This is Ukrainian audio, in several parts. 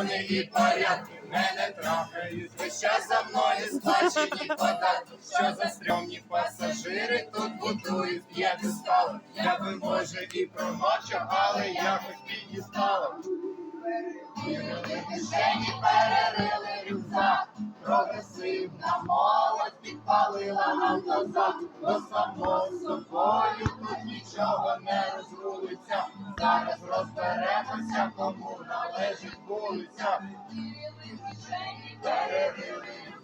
закони і порядки мене трахають. Весь час за мною сплачені податки, що за стрьомні пасажири тут будують п'єдестали. Я би може і промовчав, але якось підістало. Вірили кишені, перерили рюкзак, прогресивна молодь підпалила автозак, бо само собою тут нічого не розрулиться. Зараз кому належить вулиця.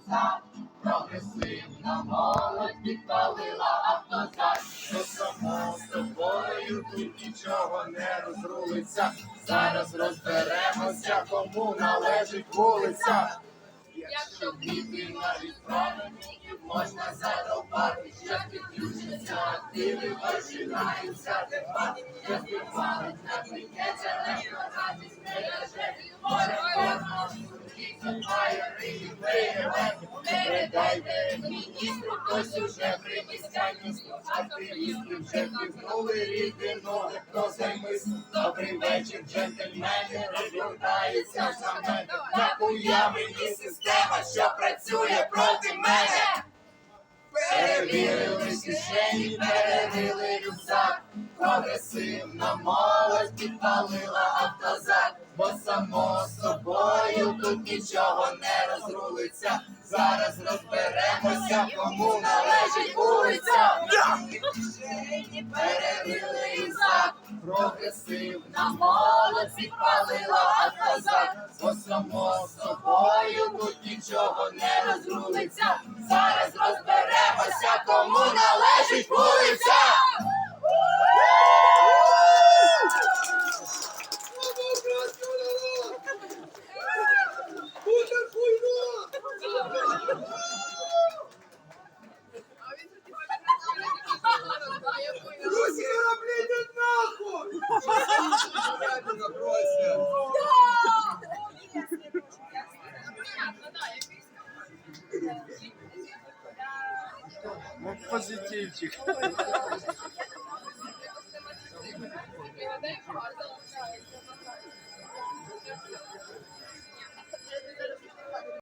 Рюкзак, прогресивна молодь підпалила автозак, бо само собою тут нічого не розрулиться. Зараз розберемося, кому належить вулиця. Якщо війти навіть правильників можна зарубати, що підключаться активи, починаються дебати, що співпалить на Передайте міністру, хтось уже приніс каністру, активісти вже півнули рідину, хто займись. Добрий вечір, джентльмени, розгортається за мене. Нахуя мені система, що працює проти мене. Перевірили кишені, перевірили рюкзак. Прогресивна молодь підпалила автозак, бо само собою тут нічого не розрулиться. Зараз розберемося, кому належить вулиця. Перевірили рюкзак, прогресивна молодь підпалила автозак, бо само собою тут нічого не розрулиться. Позитивчик.